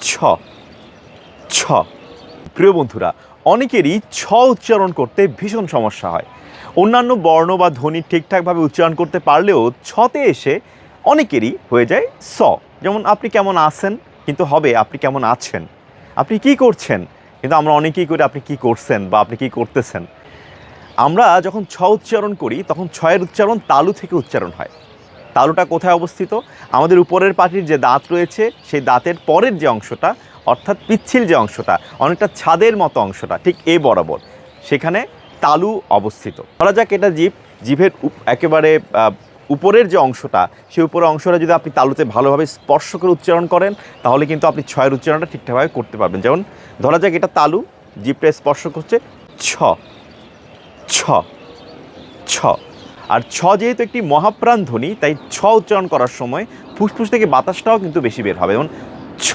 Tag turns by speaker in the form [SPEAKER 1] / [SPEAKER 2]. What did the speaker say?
[SPEAKER 1] ছ। ছ। প্রিয় বন্ধুরা, অনেকেরই ছ উচ্চারণ করতে ভীষণ সমস্যা হয়। অন্যান্য বর্ণ বা ধ্বনি ঠিকঠাকভাবে উচ্চারণ করতে পারলেও ছতে এসে অনেকেরই হয়ে যায় স। যেমন, আপনি কেমন আছেন? কিন্তু হবে, আপনি কেমন আছেন? আপনি কি করছেন? কিন্তু আমরা অনেকেই করে, আপনি কি করছেন? বা, আপনি কি করতেছেন? আমরা যখন ছ উচ্চারণ করি, তখন ছয়ের উচ্চারণ তালু থেকে উচ্চারণ হয়। তালুটা কোথায় অবস্থিত? আমাদের উপরের পাটির যে দাঁত রয়েছে, সেই দাঁতের পরের যে অংশটা, অর্থাৎ পিচ্ছিল যে অংশটা, অনেকটা ছাদের মতো অংশটা, ঠিক এ বরাবর, সেখানে তালু অবস্থিত। ধরা যাক এটা জীব উপ- একেবারে উপরের যে অংশটা, সেই উপরের অংশটা যদি আপনি তালুতে ভালোভাবে স্পর্শ করে উচ্চারণ করেন, তাহলে কিন্তু আপনি ছয়ের উচ্চারণটা ঠিকঠাকভাবে করতে পারবেন। যেমন, ধরা যাক এটা তালু, জীবটা স্পর্শ করছে ছ ছ ছ। আর ছ যেহেতু একটি মহাপ্রাণ ধ্বনি তাই ছ উচ্চারণ করার সময় ফুসফুস থেকে বাতাসটাও কিন্তু বেশি বের হবে। যেমন ছ।